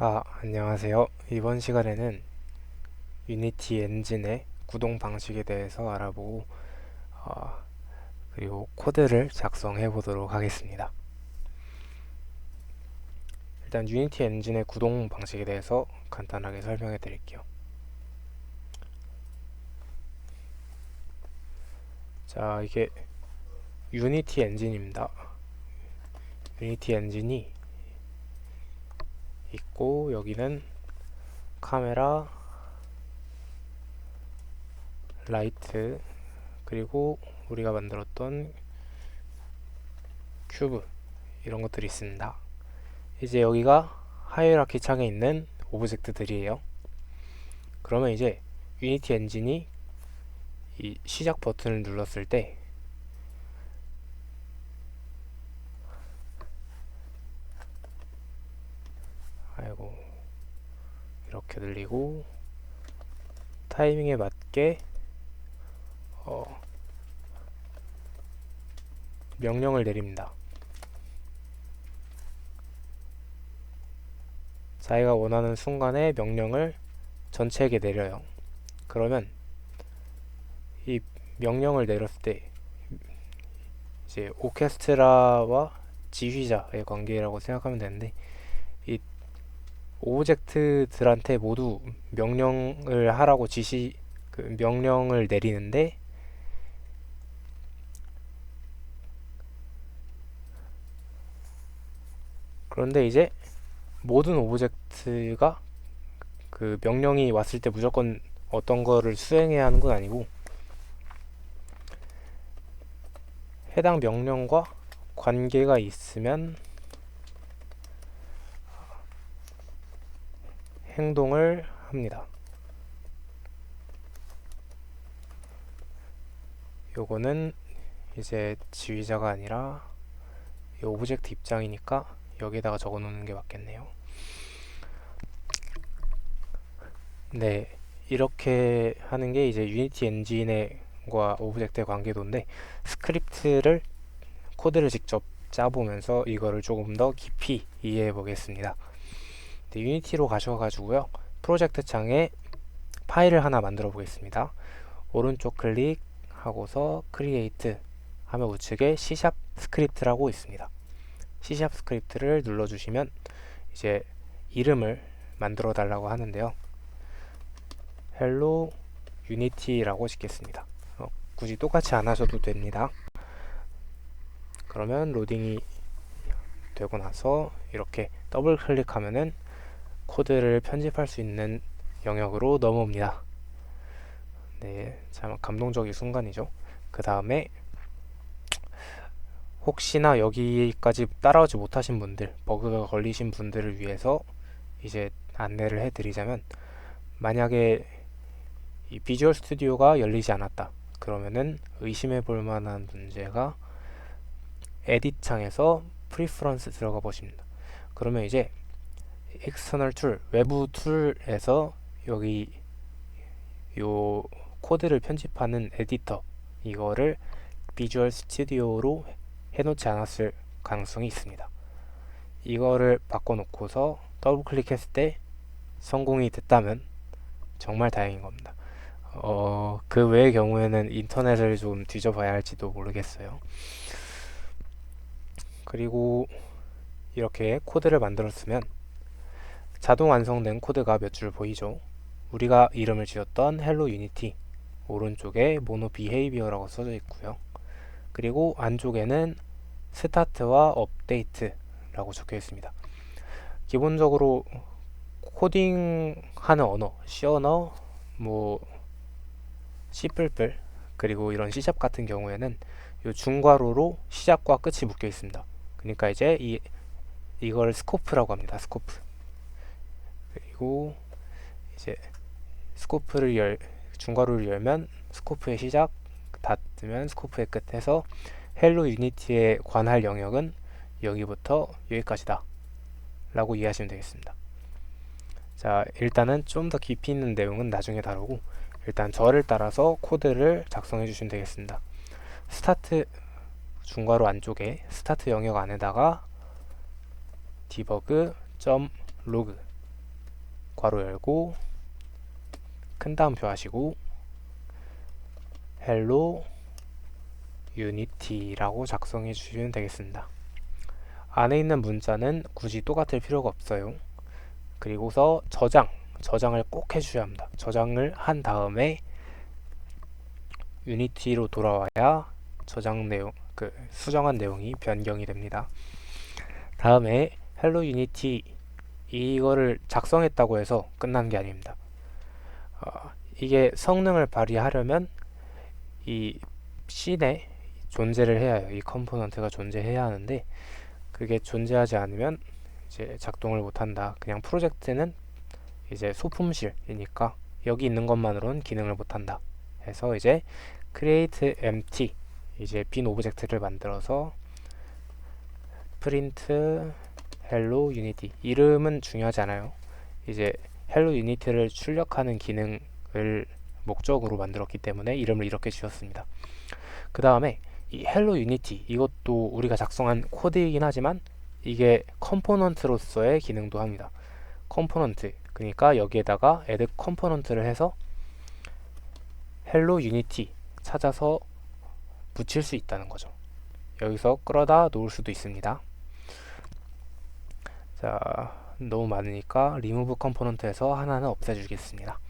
아, 안녕하세요. 이번 시간에는 유니티 엔진의 구동 방식에 대해서 알아보고 어, 그리고 코드를 작성해 보도록 하겠습니다. 일단 유니티 엔진의 구동 방식에 대해서 간단하게 설명해 드릴게요. 자, 이게 유니티 엔진입니다. 유니티 엔진이 있고 여기는 카메라 라이트 그리고 우리가 만들었던 큐브 이런 것들이 있습니다. 이제 여기가 하이라키 창에 있는 오브젝트들이에요. 그러면 이제 유니티 엔진이 이 시작 버튼을 눌렀을 때 아이고 이렇게 늘리고 타이밍에 맞게 어, 명령을 내립니다. 자기가 원하는 순간에 명령을 전체에게 내려요. 그러면 이 명령을 내렸을 때 이제 오케스트라와 지휘자의 관계라고 생각하면 되는데 이 오브젝트들한테 모두 명령을 하라고 지시 그 명령을 내리는데 그런데 이제 모든 오브젝트가 그 명령이 왔을 때 무조건 어떤 거를 수행해야 하는 건 아니고 해당 명령과 관계가 있으면 행동을 합니다. 요거는 이제 지휘자가 아니라 이 오브젝트 입장이니까 여기에다가 적어 놓는 게 맞겠네요. 네, 이렇게 하는 게 이제 유니티 엔진과 오브젝트의 관계도인데 스크립트를 코드를 직접 짜보면서 이거를 조금 더 깊이 이해해 보겠습니다. 네, 유니티로 가셔가지고요. 프로젝트 창에 파일을 하나 만들어 보겠습니다. 오른쪽 클릭 하고서 크리에이트 하면 우측에 C샵 스크립트라고 있습니다. C샵 스크립트를 눌러주시면 이제 이름을 만들어 달라고 하는데요. 헬로 유니티라고 짓겠습니다. 어, 굳이 똑같이 안 하셔도 됩니다. 그러면 로딩이 되고 나서 이렇게 더블 클릭하면은 코드를 편집할 수 있는 영역으로 넘어옵니다. 네, 참 감동적인 순간이죠. 그 다음에 혹시나 여기까지 따라오지 못하신 분들, 버그가 걸리신 분들을 위해서 이제 안내를 해드리자면 만약에 이 비주얼 스튜디오가 열리지 않았다. 그러면은 의심해 볼 만한 문제가 에딧 창에서 프리퍼런스 들어가 보십니다. 그러면 이제 external 툴, 외부 툴에서 여기 요 코드를 편집하는 에디터 이거를 비주얼 스튜디오로 해놓지 않았을 가능성이 있습니다. 이거를 바꿔놓고서 더블 클릭했을 때 성공이 됐다면 정말 다행인 겁니다. 어, 그 외의 경우에는 인터넷을 좀 뒤져봐야 할지도 모르겠어요. 그리고 이렇게 코드를 만들었으면 자동 완성된 코드가 몇 줄 보이죠? 우리가 이름을 지었던 헬로 유니티 오른쪽에 모노 비헤이비어라고 써져 있고요. 그리고 안쪽에는 스타트와 업데이트라고 적혀 있습니다. 기본적으로 코딩하는 언어, C 언어, 뭐 C++ 그리고 이런 C# 같은 경우에는 요 중괄호로 시작과 끝이 묶여 있습니다. 그러니까 이제 이 이걸 스코프라고 합니다. 스코프. 그리고 이제 스코프를 열 중괄호를 열면 스코프의 시작, 닫으면 스코프의 끝에서 헬로 유니티에 관할 영역은 여기부터 여기까지다 라고 이해하시면 되겠습니다. 자 일단은 좀 더 깊이 있는 내용은 나중에 다루고 일단 저를 따라서 코드를 작성해 주시면 되겠습니다. 스타트 중괄호 안쪽에 스타트 영역 안에다가 디버그 점 로그 괄호 열고 큰 따옴표 하시고 hello unity라고 작성해 주시면 되겠습니다. 안에 있는 문자는 굳이 똑같을 필요가 없어요. 그리고서 저장, 저장을 꼭 해주셔야 합니다. 저장을 한 다음에 유니티로 돌아와야 저장 내용, 그 수정한 내용이 변경이 됩니다. 다음에 헬로 유니티 이거를 작성했다고 해서 끝난 게 아닙니다. 어, 이게 성능을 발휘하려면 이 씬에 존재를 해야 해요. 이 컴포넌트가 존재해야 하는데 그게 존재하지 않으면 이제 작동을 못한다. 그냥 프로젝트는 이제 소품실이니까 여기 있는 것만으로는 기능을 못한다. 해서 이제 create empty 이제 빈 오브젝트를 만들어서 hello unity 이름은 중요하지 않아요. 이제 hello unity를 출력하는 기능을 목적으로 만들었기 때문에 이름을 이렇게 지었습니다. 그 다음에 이 hello unity 이것도 우리가 작성한 코드이긴 하지만 이게 컴포넌트로서의 기능도 합니다. 컴포넌트 그러니까 여기에다가 add 컴포넌트를 해서 hello unity 찾아서 붙일 수 있다는 거죠. 여기서 끌어다 놓을 수도 있습니다. 자, 너무 많으니까 remove 컴포넌트에서 하나는 없애주겠습니다.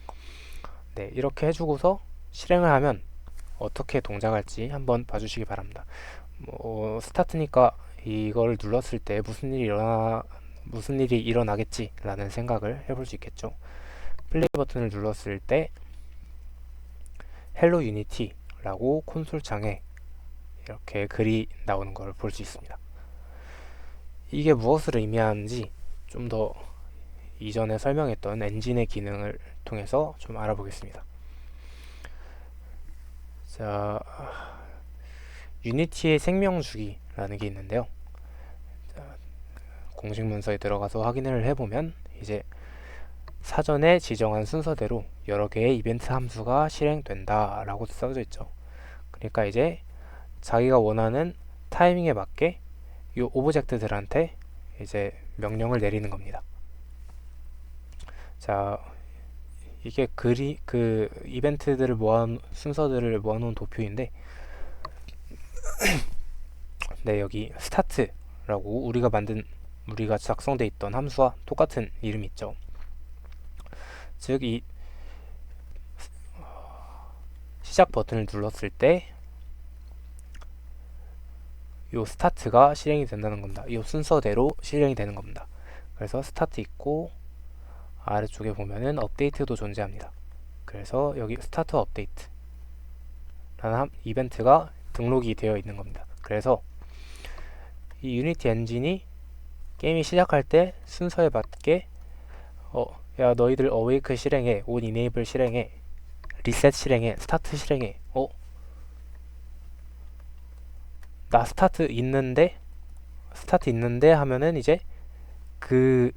네, 이렇게 해주고서 실행을 하면 어떻게 동작할지 한번 봐주시기 바랍니다. 뭐, 스타트니까 이걸 눌렀을 때 무슨 일이 일어나 무슨 일이 일어나겠지 라는 생각을 해볼 수 있겠죠. 플레이 버튼을 눌렀을 때 헬로 유니티 라고 콘솔 창에 이렇게 글이 나오는 걸볼수 있습니다. 이게 무엇을 의미하는지 좀 더 이전에 설명했던 엔진의 기능을 통해서 좀 알아보겠습니다. 자, 유니티의 생명주기라는 게 있는데요. 자, 공식 문서에 들어가서 확인을 해보면 이제 사전에 지정한 순서대로 여러 개의 이벤트 함수가 실행된다 라고 써져 있죠. 그러니까 이제 자기가 원하는 타이밍에 맞게 이 오브젝트들한테 이제 명령을 내리는 겁니다. 자, 이게 글이 그 이벤트들을 모아 순서들을 모아놓은 도표인데, 네 여기 스타트라고 우리가 만든 우리가 작성돼 있던 함수와 똑같은 이름이 있죠. 즉 이 시작 버튼을 눌렀을 때 요 스타트가 실행이 된다는 겁니다. 이 순서대로 실행이 되는 겁니다. 그래서 스타트 있고 아래쪽에 보면은 업데이트도 존재합니다. 그래서 여기 스타트 업데이트 라는 이벤트가 등록이 되어 있는 겁니다. 그래서 이 유니티 엔진이 게임이 시작할 때 순서에 맞게 어, 야 너희들 어웨이크 실행해, 온 이네이블 실행해, 리셋 실행해, 스타트 실행해. 어? 나 스타트 있는데 스타트 있는데 하면은 이제 그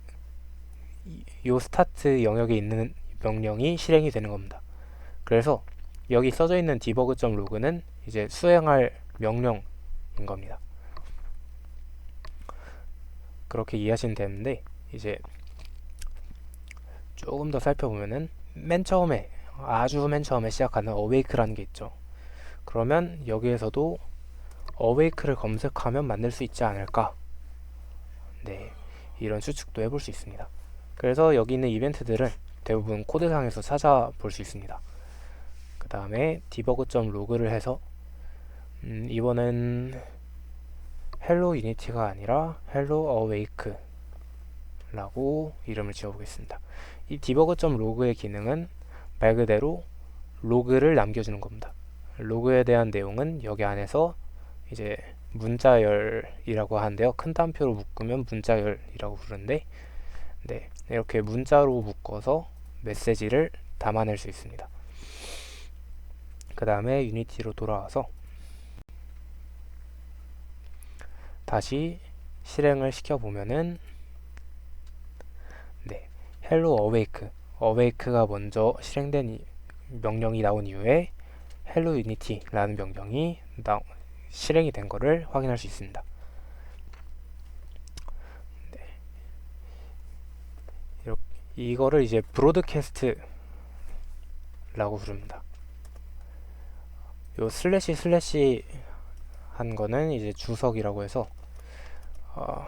요 스타트 영역에 있는 명령이 실행이 되는 겁니다. 그래서 여기 써져 있는 debug.log는 이제 수행할 명령인 겁니다. 그렇게 이해하시면 되는데 이제 조금 더 살펴보면은 맨 처음에 아주 맨 처음에 시작하는 awake라는 게 있죠. 그러면 여기에서도 awake를 검색하면 만들 수 있지 않을까? 네, 이런 추측도 해볼 수 있습니다. 그래서 여기 있는 이벤트들은 대부분 코드상에서 찾아볼 수 있습니다. 그 다음에 debug.log를 해서 음, 이번엔 hello unity가 아니라 hello awake 라고 이름을 지어보겠습니다. 이 debug.log의 기능은 말 그대로 로그를 남겨주는 겁니다. 로그에 대한 내용은 여기 안에서 이제 문자열이라고 하는데요. 큰 단표로 묶으면 문자열이라고 부르는데 네, 이렇게 문자로 묶어서 메시지를 담아낼 수 있습니다. 그 다음에 유니티로 돌아와서 다시 실행을 시켜보면은 네, hello awake awake가 먼저 실행된 명령이 나온 이후에 hello unity라는 명령이 나, 실행이 된 것을 확인할 수 있습니다. 이거를 이제 브로드캐스트라고 부릅니다. 요 슬래시 슬래시 한 거는 이제 주석이라고 해서 어,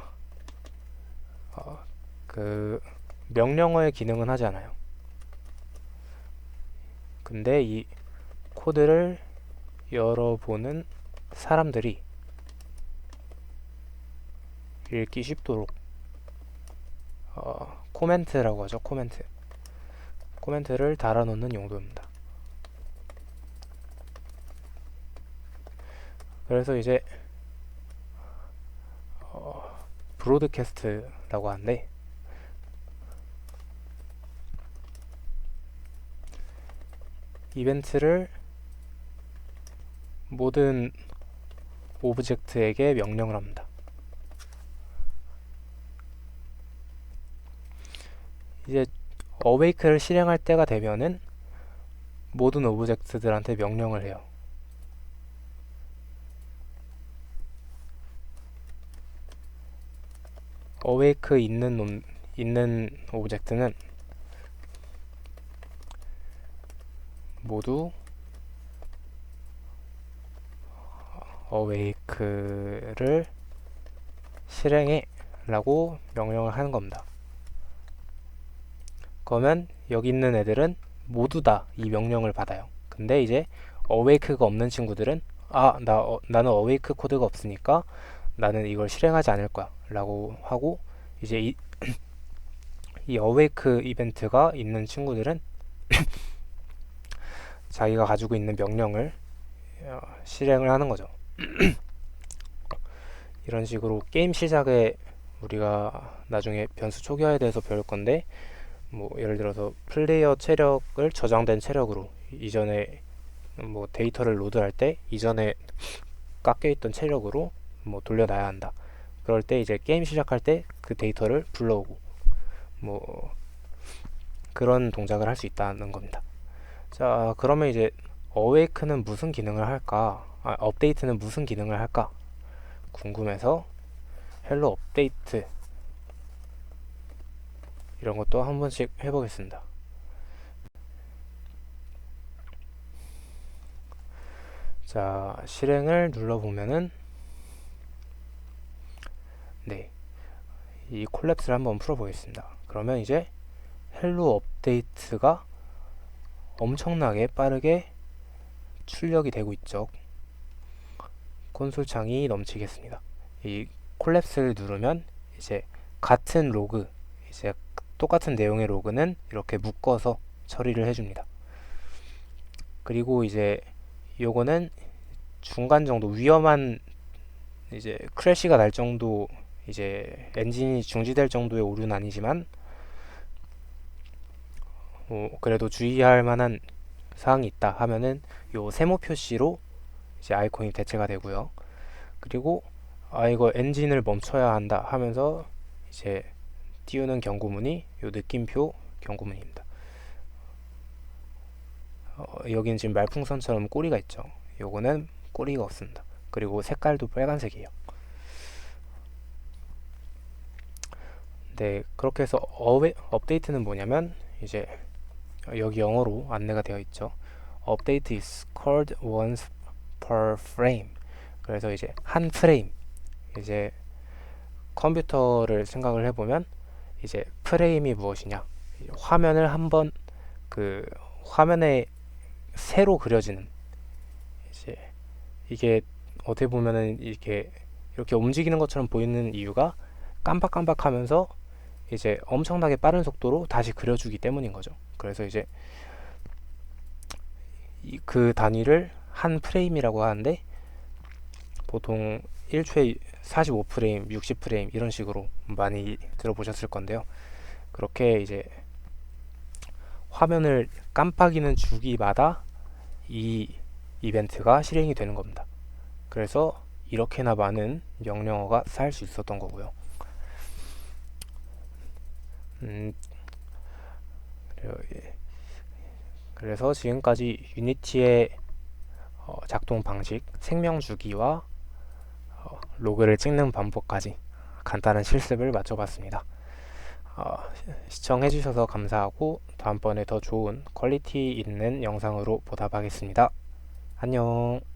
어, 그 명령어의 기능은 하지 않아요. 근데 이 코드를 열어보는 사람들이 읽기 쉽도록 어, 코멘트라고 하죠. 코멘트. 코멘트를 달아놓는 용도입니다. 그래서 이제 어, 브로드캐스트라고 하는데 이벤트를 모든 오브젝트에게 명령을 합니다. 이제 어웨이크를 실행할 때가 되면은 모든 오브젝트들한테 명령을 해요. 어웨이크 있는 놈, 있는 오브젝트는 모두 어웨이크를 실행해 라고 명령을 하는 겁니다. 그러면 여기 있는 애들은 모두 다 이 명령을 받아요. 근데 이제 어웨이크가 없는 친구들은 아, 나, 어, 나는 어웨이크 코드가 없으니까 나는 이걸 실행하지 않을 거야 라고 하고 이제 이, 이 어웨이크 이벤트가 있는 친구들은 자기가 가지고 있는 명령을 어, 실행을 하는 거죠. 이런 식으로 게임 시작에 우리가 나중에 변수 초기화에 대해서 배울 건데 뭐 예를 들어서 플레이어 체력을 저장된 체력으로 이전에 뭐 데이터를 로드할 때 이전에 깎여 있던 체력으로 뭐 돌려놔야 한다. 그럴 때 이제 게임 시작할 때 그 데이터를 불러오고 뭐 그런 동작을 할 수 있다는 겁니다. 자, 그러면 이제 어웨이크는 무슨 기능을 할까? 아, 업데이트는 무슨 기능을 할까? 궁금해서 헬로 업데이트 이런 것도 한 번씩 해보겠습니다. 자, 실행을 눌러보면은 네, 이 콜랩스를 한번 풀어보겠습니다. 그러면 이제 헬로 업데이트가 엄청나게 빠르게 출력이 되고 있죠. 콘솔 창이 넘치겠습니다. 이 콜랩스를 누르면 이제 같은 로그, 이제 똑같은 내용의 로그는 이렇게 묶어서 처리를 해줍니다. 그리고 이제 요거는 중간 정도 위험한 이제 크래시가 날 정도 이제 엔진이 중지될 정도의 오류는 아니지만 어, 그래도 주의할 만한 사항이 있다 하면은 요 세모 표시로 이제 아이콘이 대체가 되고요. 그리고 아 이거 엔진을 멈춰야 한다 하면서 이제 띄우는 경고문이 요 느낌표 경고문입니다. 어, 여기는 지금 말풍선처럼 꼬리가 있죠. 요거는 꼬리가 없습니다. 그리고 색깔도 빨간색이에요. 네, 그렇게 해서 어웨, 업데이트는 뭐냐면 이제 여기 영어로 안내가 되어 있죠. Update is called once per frame. 그래서 이제 한 프레임 이제 컴퓨터를 생각을 해보면 이제 프레임이 무엇이냐 화면을 한번 그 화면에 새로 그려지는 이제 이게 어떻게 보면은 이렇게 이렇게 움직이는 것처럼 보이는 이유가 깜빡깜빡하면서 이제 엄청나게 빠른 속도로 다시 그려주기 때문인 거죠. 그래서 이제 그 단위를 한 프레임이라고 하는데 보통 1초에 45프레임, 60프레임 이런 식으로 많이 들어보셨을 건데요. 그렇게 이제 화면을 깜빡이는 주기마다 이 이벤트가 실행이 되는 겁니다. 그래서 이렇게나 많은 명령어가 쌓일 수 있었던 거고요. 음, 예. 그래서 지금까지 유니티의 어, 작동 방식, 생명 주기와 어, 로그를 찍는 방법까지 간단한 실습을 마쳐봤습니다. 어, 시청해주셔서 감사하고 다음번에 더 좋은 퀄리티 있는 영상으로 보답하겠습니다. 안녕.